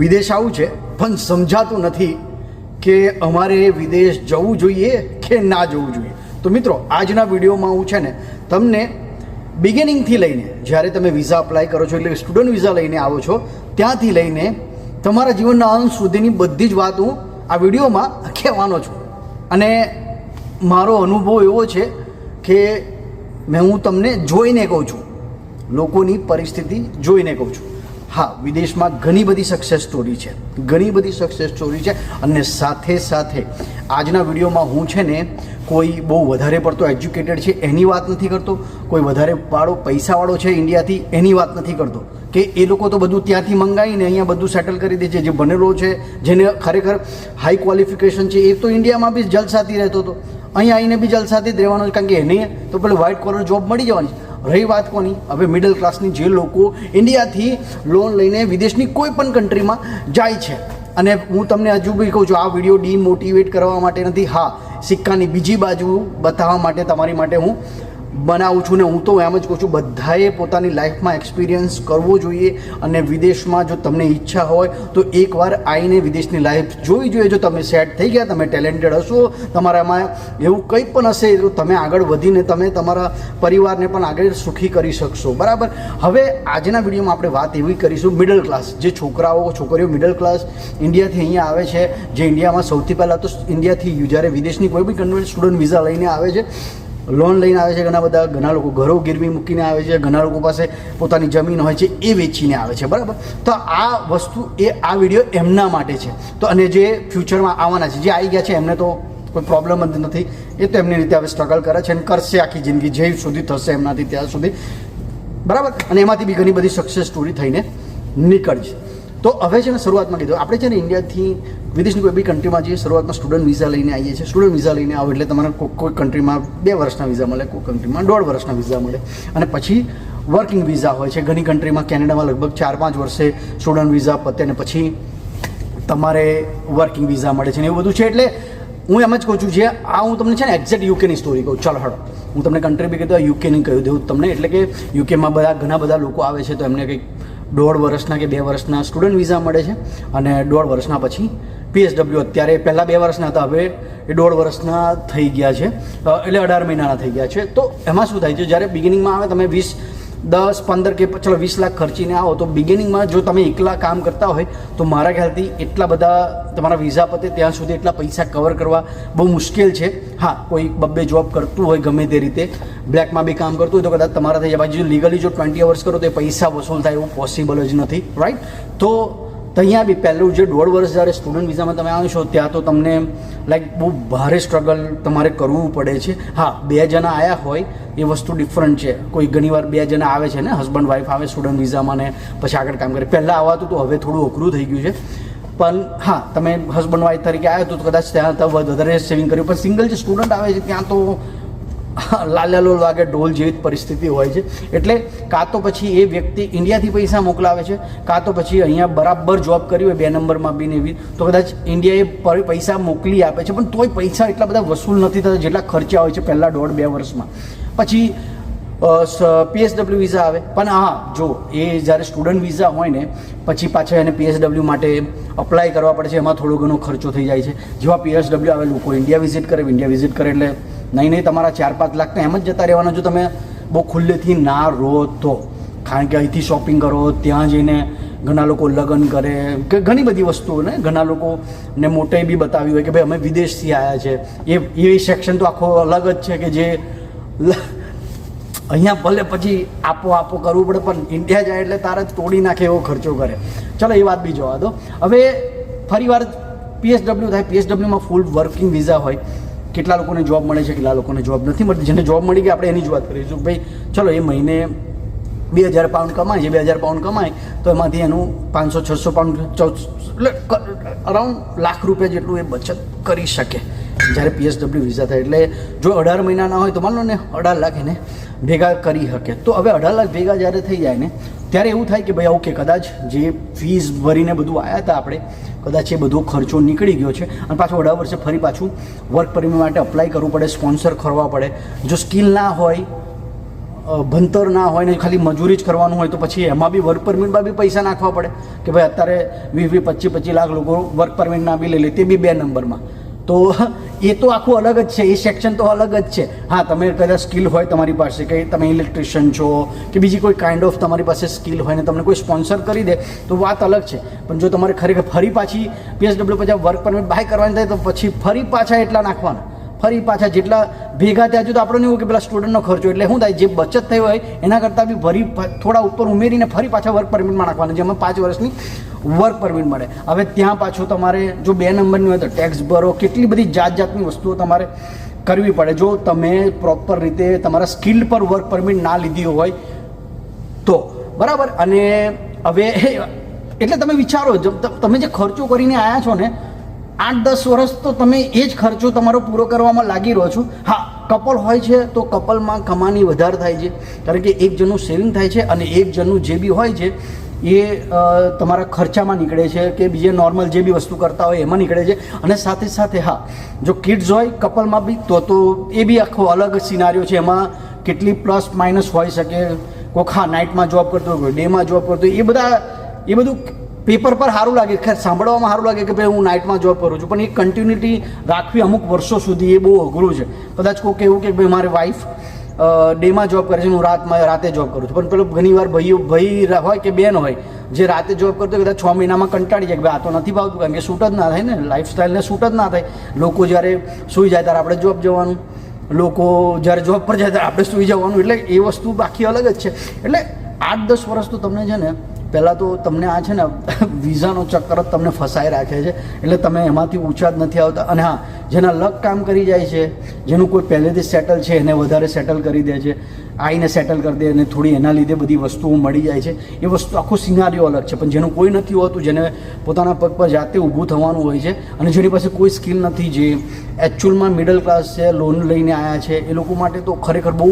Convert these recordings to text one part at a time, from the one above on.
વિદેશ આવું છે, પણ સમજાતું નથી કે અમારે વિદેશ જવું જોઈએ કે ના જવું જોઈએ. તો મિત્રો, આજના વિડીયોમાં હું છે ને, તમને બિગિનિંગથી લઈને, જ્યારે તમે વિઝા અપ્લાય કરો છો, એટલે સ્ટુડન્ટ વિઝા લઈને આવો છો, ત્યાંથી લઈને તમારા જીવનના અંત સુધીની બધી જ વાત હું આ વિડીયોમાં કહેવાનો છું. અને મારો અનુભવ એવો છે કે મેં હું તમને જોઈને કહું છું. લોકોની પરિસ્થિતિ જોઈને કહું છું. હા, વિદેશમાં ઘણી બધી સક્સેસ સ્ટોરી છે. ઘણી બધી સક્સેસ સ્ટોરી છે અને સાથે સાથે આજના વિડીયોમાં હું છે ને કોઈ બહુ વધારે પડતો એજ્યુકેટેડ છે એની વાત નથી કરતો. કોઈ વધારે વાળો પૈસાવાળો છે ઇન્ડિયાથી એની વાત નથી કરતો. કે એ લોકો તો બધું ત્યાંથી મંગાવીને અહીંયા બધું સેટલ કરી દે છે, જે બનેલો છે, જેને ખરેખર હાઈ ક્વોલિફિકેશન છે, એ તો ઇન્ડિયામાં બી જલસાથી રહેતો હતો. અહીંયા આવીને બી જલસાથી જ રહેવાનો છે. કારણ કે એને તો પેલું વ્હાઇટ કોલર જોબ મળી જવાની રહી વાત કોની? હવે મિડલ ક્લાસની જે લોકો ઇન્ડિયાથી લોન લઈને વિદેશની કોઈ પણ કન્ટ્રીમાં જાય છે. અને હું તમને હજુ બી કહું છું, આ વીડિયો ડીમોટિવેટ કરવા માટે નથી. હા, સિક્કાની બીજી બાજુ બતાવવા માટે, તમારી માટે હું બનાવું છું ને હું તો એમ જ કહું છું, બધાએ પોતાની લાઈફમાં એક્સપિરિયન્સ કરવો જોઈએ અને વિદેશમાં જો તમને ઈચ્છા હોય તો એકવાર આવીને વિદેશની લાઈફ જોવી જોઈએ. જો તમે સેટ થઈ ગયા, તમે ટેલેન્ટેડ હશો, તમારામાં એવું કંઈ પણ હશે તો તમે આગળ વધીને તમે તમારા પરિવારને પણ આગળ સુખી કરી શકશો. બરાબર? હવે આજના વિડીયોમાં આપણે વાત એવી કરીશું મિડલ ક્લાસ જે છોકરાઓ, છોકરીઓ મિડલ ક્લાસ ઇન્ડિયાથી અહીંયા આવે છે, જે ઇન્ડિયામાં સૌથી પહેલાં તો ઇન્ડિયાથી જ્યારે વિદેશની કોઈ બી કન્વર્ટ સ્ટુડન્ટ વિઝા લઈને આવે છે લોન લઈને આવે છે, ઘણા બધા, ઘણા લોકો ઘરો ગીરવી મૂકીને આવે છે, ઘણા લોકો પાસે પોતાની જમીન હોય છે એ વેચીને આવે છે, બરાબર? તો આ વસ્તુ એ આ વીડિયો એમના માટે છે. તો અને જે ફ્યુચરમાં આવવાના છે, જે આવી ગયા છે, એમને તો કોઈ પ્રોબ્લેમ જ નથી. એ તો એમની રીતે હવે સ્ટ્રગલ કરે છે અને કરશે આખી જિંદગી, જે સુધી થશે એમનાથી ત્યાં સુધી. બરાબર? અને એમાંથી બી ઘણી બધી સક્સેસ સ્ટોરી થઈને નીકળશે. તો હવે છે ને શરૂઆતમાં કીધું, આપણે છે ને ઇન્ડિયાથી વિદેશની કોઈ બી કન્ટ્રીમાં જઈએ, શરૂઆતમાં સ્ટુડન્ટ વિઝા લઈને આવીએ છીએ. સ્ટુડન્ટ વિઝા લઈને આવો એટલે તમારે કોઈ કન્ટ્રીમાં બે વર્ષના વિઝા મળે, કોઈ કન્ટ્રીમાં દોઢ વર્ષના વિઝા મળે. અને પછી વર્કિંગ વિઝા હોય છે. ઘણી કન્ટ્રીમાં કેનેડામાં લગભગ ચાર પાંચ વર્ષે સ્ટુડન્ટ વિઝા પતે અને પછી તમારે વર્કિંગ વિઝા મળે છે ને એવું બધું છે. એટલે હું એમ જ કહું છું જે, આ હું તમને છે ને એક્ઝેક્ટ યુકેની સ્ટોરી કહું. ચાલો હળો હું તમને કન્ટ્રી બી કીધું યુકેની કહ્યું દઉં તમને. એટલે કે યુકેમાં બધા, ઘણા બધા લોકો આવે છે, તો એમને કંઈક દોઢ વર્ષના કે બે વર્ષના સ્ટુડન્ટ વિઝા મળે છે અને દોઢ વર્ષના પછી પીએસડબલ્યુ અત્યારે પહેલાં બે વર્ષના હતા, હવે એ દોઢ વર્ષના થઈ ગયા છે. એટલે અઢાર મહિનાના થઈ ગયા છે. તો એમાં શું થાય છે? જ્યારે બિગિનિંગમાં આવે, તમે વીસ દસ, પંદર કે ચલો, વીસ લાખ ખર્ચીને આવો, તો બિગિનિંગમાં જો તમે એકલા કામ કરતા હોય, તો મારા ખ્યાલથી એટલા બધા તમારા વિઝા પતે ત્યાં સુધી એટલા પૈસા કવર કરવા બહુ મુશ્કેલ છે. હા, કોઈ બબ્બે જોબ કરતું હોય ગમે તે રીતે બ્લેકમાં બી કામ કરતું હોય, તો કદાચ તમારા થઈ જાય. બાજુ લીગલી જો ટ્વેન્ટી અવર્સ કરો, તો એ પૈસા વસૂલ થાય એવું પોસિબલ જ નથી રાઈટ તો ત્યાં બી પહેલું જે દોઢ વર્ષ જ્યારે સ્ટુડન્ટ વિઝામાં તમે આવો છો, ત્યાં તો તમને લાઈક બહુ ભારે સ્ટ્રગલ તમારે કરવું પડે છે. હા, બે જણા આવ્યા હોય, એ વસ્તુ ડિફરન્ટ છે. કોઈ ઘણીવાર બે જણા આવે છે ને હસબન્ડ વાઈફ આવે સ્ટુડન્ટ વિઝામાં ને, પછી આગળ કામ કરે. પહેલાં આવવાતું તો હવે થોડું અઘરું થઈ ગયું છે. પણ, હા, તમે હસબન્ડ વાઈફ તરીકે આવ્યો તો કદાચ ત્યાં વધારે સેવિંગ કર્યું. પણ સિંગલ જે સ્ટુડન્ટ આવે છે, ત્યાં તો લાલાલો લાગે ઢોલ જેવી પરિસ્થિતિ હોય છે. એટલે કાં તો પછી એ વ્યક્તિ ઇન્ડિયાથી પૈસા મોકલાવે છે, કાં તો પછી અહીંયા બરાબર જોબ કરી હોય બે નંબરમાં બી ને એવી. તો કદાચ ઇન્ડિયાએ પૈસા મોકલી આપે છે, પણ તોય પૈસા એટલા બધા વસૂલ નથી થતા જેટલા ખર્ચા હોય છે પહેલાં દોઢ બે વર્ષમાં. પછી પીએસડબલ્યુ વિઝા આવે. પણ હા, જો, એ જ્યારે સ્ટુડન્ટ વિઝા હોય ને, પછી પાછા એને પીએસડબલ્યુ માટે અપ્લાય કરવા પડે છે, એમાં થોડો ઘણો ખર્ચો થઈ જાય છે. જેવા પીએસડબલ્યુ આવે લોકો ઇન્ડિયા વિઝિટ કરે ઇન્ડિયા વિઝિટ કરે એટલે નહીં નહીં, તમારા ચાર પાંચ લાખ તો એમ જ જતા રહેવાના જો તમે બહુ ખુલ્લેથી ના રહો તો. કારણ કે અહીંથી શોપિંગ કરો, ત્યાં જઈને ઘણા લોકો લગ્ન કરે, કે ઘણી બધી વસ્તુઓને ઘણા લોકોને મોટે બી બતાવ્યું હોય કે ભાઈ અમે વિદેશથી આવ્યા છે. એ એ સેક્શન તો આખો અલગ જ છે કે જે અહીંયા ભલે પછી આપો આપો કરવું પડે, પણ ઇન્ડિયા જાય એટલે તારે તોડી નાખે એવો ખર્ચો કરે. ચલો, એ વાત બી જોવા દો. હવે ફરી વાર પીએસડબલ્યુ થાય પીએસડબલ્યુમાં ફૂલ વર્કિંગ વિઝા હોય. કેટલા લોકોને જોબ મળે છે, કેટલા લોકોને જોબ નથી મળતી. જેને જોબ મળી ગઈ, આપણે એની જ વાત કરીશું ભાઈ, ચલો, એ મહિને બે હજાર પાઉન્ડ કમાય છે બે હજાર પાઉન્ડ કમાય, તો એમાંથી એનું પાંચસો, છસો પાઉન્ડ એટલે અરાઉન્ડ લાખ રૂપિયા જેટલું એ બચત કરી શકે. જ્યારે પીએસડબલ્યુ વિઝા થાય. એટલે જો અઢાર મહિનાના હોય, તો માન ને, અઢાર લાખ એને ભેગા કરી શકે. તો હવે અઢાર લાખ ભેગા જ્યારે થઈ જાય ને, ત્યારે એવું થાય કે ભાઈ ઓકે કદાચ જે ફીસ ભરીને બધું આવ્યા હતા આપણે કદાચ એ બધો ખર્ચો નીકળી ગયો છે અને પાછું અઢાર વર્ષે ફરી પાછું વર્ક પરમિટ માટે અપ્લાય કરવું પડે સ્પોન્સર કરવા પડે. જો સ્કિલ ના હોય ભણતર ના હોય ને ખાલી મજૂરી જ કરવાનું હોય તો પછી એમાં બી વર્ક પરમિટમાં બી પૈસા નાખવા પડે કે ભાઈ અત્યારે વીસ વીસ, પચીસ પચીસ લાખ લોકો વર્ક પરમિટના બી લઈ લે, તે બી બે નંબરમાં. તો એ તો આખું અલગ જ છે, એ સેક્શન તો અલગ જ છે. હા, તમે કદાચ સ્કિલ હોય તમારી પાસે, કે તમે ઇલેક્ટ્રિશિયન છો, કે બીજી કોઈ કાઇન્ડ ઓફ તમારી પાસે સ્કિલ હોય ને તમને કોઈ સ્પોન્સર કરી દે, તો વાત અલગ છે. પણ જો તમારે ખરેખર ફરી પાછી પીએસડબલ્યુ પછી વર્ક પરમિટ બાય કરવાની થાય, તો પછી ફરી પાછા એટલા નાખવાના. ફરી પાછા જેટલા ભેગા થયા તો આપણે એવું કે પેલા સ્ટુડન્ટનો ખર્ચો. એટલે શું થાય, જે બચત થઈ હોય, એના કરતાં બી ફરી થોડા ઉપર ઉમેરીને ફરી પાછા વર્ક પરમિટમાં નાખવાના, જેમાં પાંચ વર્ષની વર્ક પરમિટ મળે. હવે ત્યાં પાછું તમારે જો બે નંબરની હોય તો ટેક્સ ભરો, કેટલી બધી જાત જાતની વસ્તુઓ તમારે કરવી પડે. જો તમે પ્રોપર રીતે તમારા સ્કિલ પર વર્ક પરમિટ ના લીધી હોય તો. બરાબર? અને હવે, એટલે તમે વિચારો તમે જે ખર્ચો કરીને આવ્યા છો ને આઠ દસ વર્ષ તો તમે એ જ ખર્ચો તમારો પૂરો કરવામાં લાગી રહ્યો છો. હા, કપલ હોય છે તો કપલમાં કમાણી વધારે થાય છે. કારણ કે એક જણનું સેવિંગ થાય છે અને એક જણનું જે બી હોય છે, એ તમારા ખર્ચામાં નીકળે છે કે બીજે નોર્મલ જે બી વસ્તુ કરતા હોય એમાં નીકળે છે. અને સાથે સાથે, હા, જો કિડ્સ હોય કપલમાં બી, તો તો એ બી આખો અલગ સિનારીઓ છે. એમાં કેટલી પ્લસ માઇનસ હોઈ શકે. હા, નાઇટમાં જોબ કરતો હોય ડેમાં જોબ કરતો એ બધા, એ બધું પેપર પર સારું લાગે. ખેર સાંભળવામાં સારું લાગે કે ભાઈ હું નાઇટમાં જોબ કરું છું. પણ એ કન્ટિન્યુટી રાખવી અમુક વર્ષો સુધી એ બહુ અઘરું છે. કદાચ કોઈક એવું કે ભાઈ મારી વાઈફ ડેમાં જોબ કરે છે હું રાતમાં રાતે જોબ કરું છું. પણ પેલો ઘણીવાર ભાઈઓ, ભાઈ હોય કે બેન હોય, જે રાતે જોબ કરતો કદાચ છ મહિનામાં કંટાળી જાય કે ભાઈ આ તો નથી ભાવતું કારણ કે શૂટ જ ના થાય ને. લાઈફસ્ટાઈલને શૂટ જ ના થાય. લોકો જ્યારે સૂઈ જાય ત્યારે આપણે જોબ જવાનું. લોકો જ્યારે જોબ પર જાય ત્યારે આપણે સૂઈ જવાનું. એટલે એ વસ્તુ બાકી અલગ જ છે. એટલે આઠ દસ વર્ષ તો તમને છે ને પહેલાં તો તમને આ છે ને વિઝાનો ચક્કર જ તમને ફસાઈ રાખે છે. એટલે તમે એમાંથી ઊંચા જ નથી આવતા. અને હા, જેના લક કામ કરી જાય છે, જેનું કોઈ પહેલેથી સેટલ છે, એને વધારે સેટલ કરી દે છે. આઈને સેટલ કરી દે અને થોડી એના લીધે બધી વસ્તુઓ મળી જાય છે. એ વસ્તુ આખો સિનારીઓ અલગ છે. પણ જેનું કોઈ નથી હોતું, જેને પોતાના પગ પર જાતે ઊભું થવાનું હોય છે અને જેની પાસે કોઈ સ્કિલ નથી, જે એકચ્યુઅલમાં મિડલ ક્લાસ છે લોન લઈને આવ્યા છે, એ લોકો માટે તો ખરેખર બહુ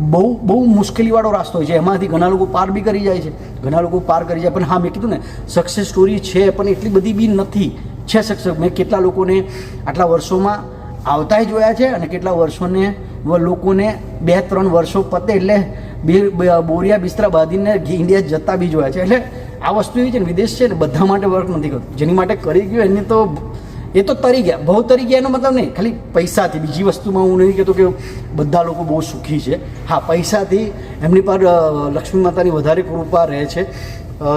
બહુ બહુ મુશ્કેલીવાળો રાસ્તો હોય છે. એમાંથી ઘણા લોકો પાર બી કરી જાય છે. ઘણા લોકો પાર કરી જાય. પણ હા, મેં કીધું ને સક્સેસ સ્ટોરી છે, પણ એટલી બધી બી નથી. છે સક્સેસ મેં કેટલા લોકોને આટલા વર્ષોમાં આવતાય જોયા છે અને કેટલા વર્ષોને લોકોને બે, ત્રણ વર્ષો પતે એટલે બોરિયા બિસ્તરા બાંધીને ઇન્ડિયા જતા બી જોયા છે. એટલે આ વસ્તુ એવી છે ને, વિદેશ છે ને, બધા માટે વર્ક નથી કરતું. જેની માટે કરી ગયું એની તો એ તો તરી ગયા. બહુ તરી ગયા એનો મતલબ નહીં. ખાલી પૈસાથી. બીજી વસ્તુમાં હું નહીં કહેતો કે બધા લોકો બહુ સુખી છે. હા, પૈસાથી એમની પર લક્ષ્મી માતાની વધારે કૃપા રહે છે.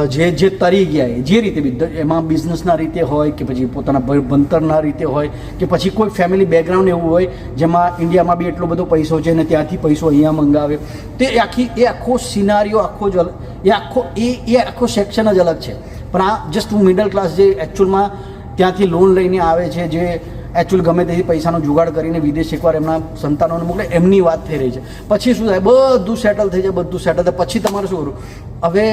જે જે તરી ગયા જે રીતે એમાં બિઝનેસના રીતે હોય કે પછી પોતાના ભણતરના રીતે હોય કે પછી કોઈ ફેમિલી બેકગ્રાઉન્ડ એવું હોય જેમાં ઇન્ડિયામાં બી એટલો બધો પૈસો છે ને ત્યાંથી પૈસો અહીંયા મંગાવે. તે આખી, એ આખો સિનારીઓ આખો જ અલગ એ આખો, એ એ આખો સેક્શન જ અલગ છે. પણ આ જસ્ટ હું મિડલ ક્લાસ જે એકચ્યુઅલમાં ત્યાંથી લોન લઈને આવે છે, જે એકચ્યુઅલ ગમે તેથી પૈસાનો જુગાડ કરીને વિદેશ એકવાર એમના સંતાનોને મોકલે, એમની વાત થઈ રહી છે. પછી શું થાય? બધું સેટલ થઈ જાય, બધું સેટલ થાય. પછી તમારે શું કરવું? હવે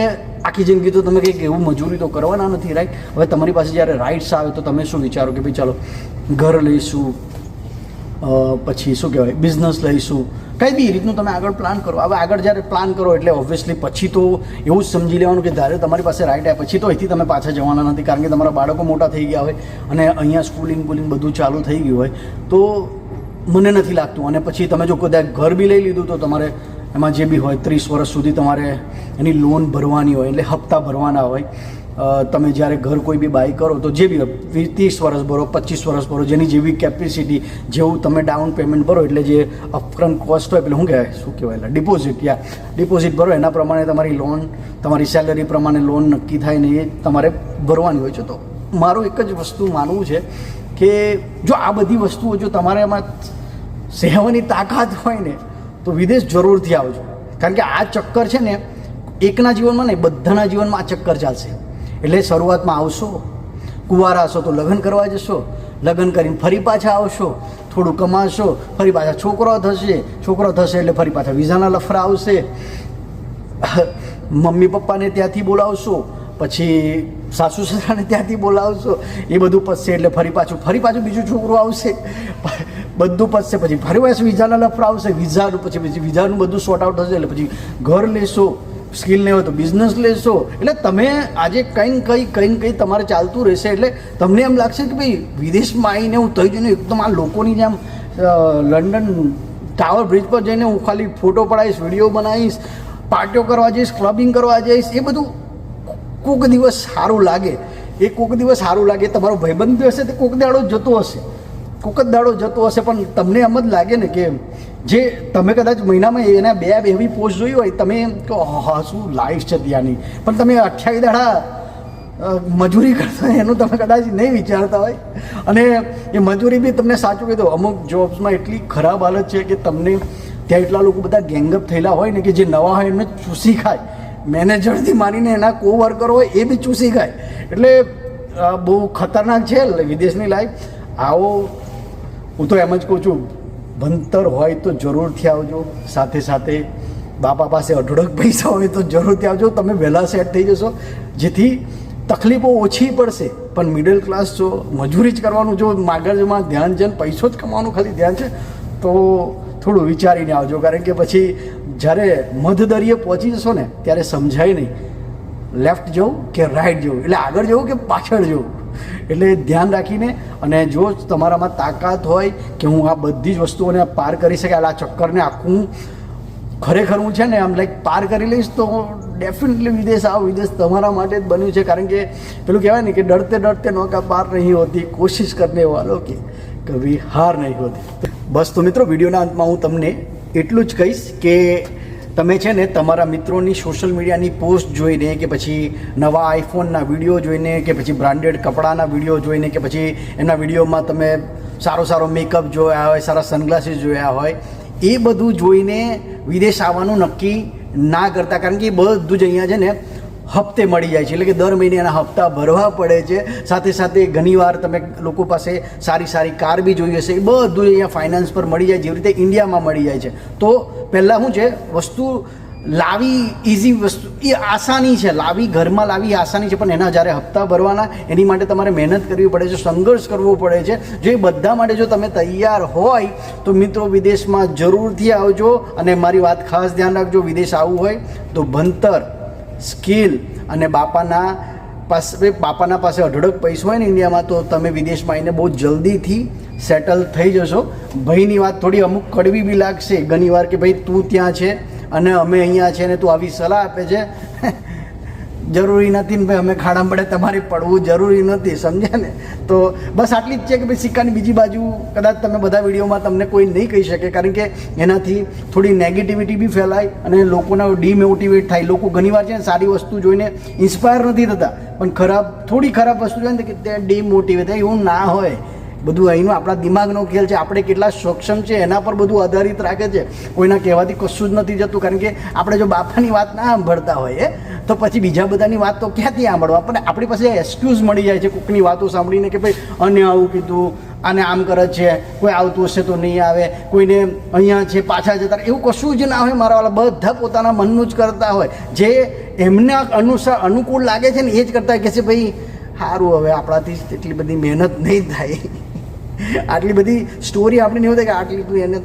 આખી જિંદગી તો તમે કંઈક એવું મજૂરી તો કરવાના નથી રાઈટ હવે તમારી પાસે જ્યારે રાઇટ્સ આવે તો તમે શું વિચારો કે ભાઈ ચાલો, ઘર લઈશું પછી શું કહેવાય? બિઝનેસ લઈશું કંઈ બી રીતનું તમે આગળ પ્લાન કરો. હવે આગળ જ્યારે પ્લાન કરો એટલે ઓબ્વિયસલી પછી તો એવું જ સમજી લેવાનું કે ધારે તમારી પાસે રાઈટ આવે પછી તો અહીંથી તમે પાછા જવાના નથી, કારણ કે તમારા બાળકો મોટા થઈ ગયા હોય અને અહીંયા સ્કૂલિંગ બુલિંગ બધું ચાલુ થઈ ગયું હોય, તો મને નથી લાગતું. અને પછી તમે જો કદાચ ઘર બી લઈ લીધું તો તમારે એમાં જે બી હોય, ત્રીસ વર્ષ સુધી તમારે એની લોન ભરવાની હોય, એટલે હપ્તા ભરવાના હોય. તમે જ્યારે ઘર કોઈ બી બાય કરો તો જે બી ત્રીસ વર્ષ ભરો, પચીસ વર્ષ ભરો, જેની જેવી કેપેસિટી જેવું તમે ડાઉન પેમેન્ટ ભરો, એટલે જે અપફ્રન્ટ કોસ્ટ હોય, એટલે શું કહેવાય? શું કહેવાય ડિપોઝિટ યા. ડિપોઝિટ ભરો, એના પ્રમાણે તમારી લોન તમારી સેલરી પ્રમાણે લોન નક્કી થાય ને એ તમારે ભરવાની હોય છે. તો મારું એક જ વસ્તુ માનવું છે કે જો આ બધી વસ્તુઓ જો તમારે એમાં સહેવાની તાકાત હોય ને, તો વિદેશ જરૂરથી આવજો. કારણ કે આ ચક્કર છે ને, એકના જીવનમાં નહીં, બધાના જીવનમાં આ ચક્કર ચાલશે. એટલે શરૂઆતમાં આવશો, કુંવારા હશો તો લગ્ન કરવા જશો, લગ્ન કરીને ફરી પાછા આવશો, થોડું કમાશો, ફરી પાછા છોકરો થશે છોકરો થશે એટલે ફરી પાછા વિઝાના લફરા આવશે. મમ્મી પપ્પાને ત્યાંથી બોલાવશો, પછી સાસુ સસરાને ત્યાંથી બોલાવશો, એ બધું પતશે એટલે ફરી પાછું ફરી પાછું બીજું છોકરું આવશે. બધું પતશે, પછી ફરી પાછું વિઝાના લફરા આવશે, વિઝાનું, પછી પછી વિઝાનું બધું સોર્ટ આઉટ થશે, એટલે પછી ઘર લેશો. સ્કિલ નહીં હોય તો બિઝનેસ લેશો. એટલે તમે આજે કંઈ કંઈ કંઈ કંઈ તમારે ચાલતું રહેશે. એટલે તમને એમ લાગશે કે ભાઈ, વિદેશમાં આવીને હું થઈ જઈને એકદમ આ લોકોની જેમ લંડન ટાવર બ્રિજ પર જઈને હું ખાલી ફોટો પડાવીશ, વીડિયો બનાવીશ, પાર્ટીઓ કરવા જઈશ, ક્લબિંગ કરવા જઈશ, એ બધું કોઈક દિવસ સારું લાગે. એ કોઈક દિવસ સારું લાગે. તમારો ભયબંધ હશે તે કોઈક દાડો જતો હશે. કોઈક જ દાડો જતો હશે, પણ તમને એમ જ લાગે ને કે જે તમે કદાચ મહિનામાં એના બે એવી પોસ્ટ જોઈ હોય, તમે એમ કહો, હા, શું લાઈફ છે ત્યાંની. પણ તમે અઠ્યાવીસ દાડા મજૂરી કરતા એનું તમે કદાચ નહીં વિચારતા હોય. અને એ મજૂરી બી તમને સાચું કહી દો અમુક જોબ્સમાં એટલી ખરાબ હાલત છે કે તમને ત્યાં એટલા લોકો બધા ગેંગઅપ થયેલા હોય ને કે જે નવા હોય, એમને ચૂસી ખાય. મેનેજરથી માનીને એના કો વર્કર હોય, એ બી ચૂસી ખાય. એટલે બહુ ખતરનાક છે વિદેશની લાઈફ આવો હું તો એમ જ કહું છું, ભણતર હોય તો જરૂરથી આવજો. સાથે સાથે બાપા પાસે અઢળક પૈસા હોય તો જરૂરથી આવજો. તમે વહેલા સેટ થઈ જશો. જેથી તકલીફો ઓછી પડશે, પણ મિડલ ક્લાસ જો મજૂરી જ કરવાનું, જો માગજમાં ધ્યાન છે ને પૈસો જ કમાવાનું ખાલી ધ્યાન છે, તો થોડું વિચારીને આવજો. કારણ કે પછી જ્યારે મધદરિયે પહોંચી જશો ને, ત્યારે સમજાય નહીં. લેફ્ટ જવું કે રાઈટ જવું? એટલે આગળ જવું કે પાછળ જવું? એટલે ધ્યાન રાખીને અને જો તમારામાં તાકાત હોય કે હું આ બધી જ વસ્તુઓને પાર કરી શકે, આ ચક્કરને આખું ખરેખર હું છે ને આમ લાઈક પાર કરી લઈશ, તો ડેફિનેટલી વિદેશ આવો. વિદેશ તમારા માટે જ બન્યું છે. કારણ કે પેલું કહેવાય ને કે ડરતે ડરતે નૌકા પાર નહીં હોતી, કોશિશ કરને વાલો કે કભી હાર નહીં હોતી. બસ તો મિત્રો, વિડીયોના અંતમાં હું તમને એટલું જ કહીશ કે તમે છે ને તમારા મિત્રોની સોશિયલ મીડિયાની પોસ્ટ જોઈને કે પછી નવા આઈફોનના વીડિયો જોઈને કે પછી બ્રાન્ડેડ કપડાના વીડિયો જોઈને કે પછી એના વિડીયોમાં તમે સારો સારો મેકઅપ જોયા હોય, સારા સનગ્લાસીસ જોયા હોય, એ બધું જોઈને વિદેશ આવવાનું નક્કી ના કરતા. કારણ કે એ બધું જ અહીંયા છે ને હપ્તે મળી જાય છે. એટલે કે દર મહિને એના હપ્તા ભરવા પડે છે. સાથે સાથે ઘણીવાર તમે લોકો પાસે સારી સારી કાર બી જોઈ હશે. એ બધું અહીંયા ફાઇનાન્સ પર મળી જાય, જેવી રીતે ઇન્ડિયામાં મળી જાય છે. તો પહેલાં શું છે? વસ્તુ લાવી ઇઝી વસ્તુ, એ આસાની છે. લાવી, ઘરમાં લાવી આસાની છે, પણ એના જ્યારે હપ્તા ભરવાના, એની માટે તમારે મહેનત કરવી પડે છે, સંઘર્ષ કરવો પડે છે. જો એ બધા માટે જો તમે તૈયાર હોય, તો મિત્રો વિદેશમાં જરૂરથી આવજો. અને મારી વાત ખાસ ધ્યાન રાખજો, વિદેશ આવવું હોય તો ભણતર સ્કિલ અને બાપાના પાસે બાપાના પાસે અઢળક પૈસો હોય ને ઇન્ડિયામાં, તો તમે વિદેશમાં આવીને બહુ જલ્દીથી સેટલ થઈ જશો. ભાઈની વાત થોડી, અમુક કડવી બી લાગશે. ઘણીવાર કે ભાઈ તું ત્યાં છે અને અમે અહીંયા છે ને તું આવી સલાહ આપે છે. જરૂરી નથી ને ભાઈ, અમે ખાડા પડે, તમારે પડવું જરૂરી નથી, સમજ્યા ને? તો બસ આટલી જ છે કે ભાઈ સિક્કાની બીજી બાજુ કદાચ તમે બધા વિડીયોમાં તમને કોઈ નહીં કહી શકે, કારણ કે એનાથી થોડી નેગેટિવિટી બી ફેલાય અને લોકોના ડિમોટિવેટ થાય. લોકો ઘણીવાર છે ને સારી વસ્તુ જોઈને ઇન્સ્પાયર નથી થતા, પણ ખરાબ, થોડી ખરાબ વસ્તુ જોઈને કે તે ડિમોટિવેટ થાય, એવું ના હોય. બધું અહીંનું આપણા દિમાગનો ખેલ છે, આપણે કેટલા સક્ષમ છે, એના પર બધું આધારિત રાખે છે. કોઈના કહેવાથી કશું જ નથી જતું, કારણ કે આપણે જો બાપાની વાત ના સાંભળતા હોઈએ, તો પછી બીજા બધાની વાત તો ક્યાંથી સાંભળવા? પણ આપણી પાસે એક્સક્યુઝ મળી જાય છે, કોકની વાતો સાંભળીને કે ભાઈ અને આવું કીધું, આને આમ કરે છે, કોઈ આવતું હશે તો નહીં આવે, કોઈને અહીંયા છે, પાછા જતા એવું કશું જ ના હોય મારા વાળા, બધા પોતાના મનનું જ કરતા હોય. જે એમને અનુસાર અનુકૂળ લાગે છે ને, એ જ કરતા કે છે, ભાઈ, સારું હવે આપણાથી એટલી બધી મહેનત નહીં થાય. આટલી બધી સ્ટોરી આપણે નહીં હોય કે આટલી તું એને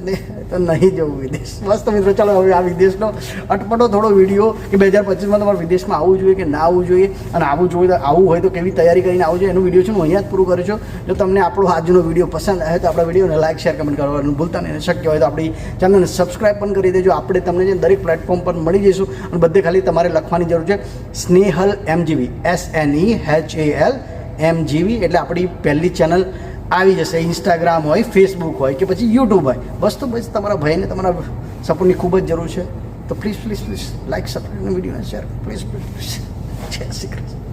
તો નહીં જવું વિદેશ. મસ્ત મિત્રો, ચાલો હવે આ વિદેશનો અટપટો થોડો વીડિયો કે બે હજાર પચીસમાં તમારે વિદેશમાં આવવું જોઈએ કે ના આવવું જોઈએ, અને આવવું જોઈએ તો આવવું હોય તો કેવી તૈયારી કરીને આવવું જોઈએ, એનો વીડિયો છે હું અહીંયા જ પૂરું કરું છું. જો તમને આપણો આજનો વીડિયો પસંદ આવે તો આપણા વિડીયોને લાઇક શેર કમેન્ટ કરવાનું ભૂલતા નહીં. શક્ય હોય તો આપણી ચેનલને સબસ્ક્રાઈબ પણ કરી દેજો. આપણે તમને જે દરેક પ્લેટફોર્મ પર મળી જઈશું અને બધે ખાલી તમારે લખવાની જરૂર છે. Snehal M G V S N E H A L M G V એટલે આપણી પહેલી ચેનલ આવી જશે ઇન્સ્ટાગ્રામ હોય ફેસબુક હોય કે પછી યુટ્યુબ હોય. બસ તો બસ તમારા ભાઈને તમારા સપોર્ટની ખૂબ જ જરૂર છે. તો please please please like support વિડીયોને share please please please Jai Shri Krishna.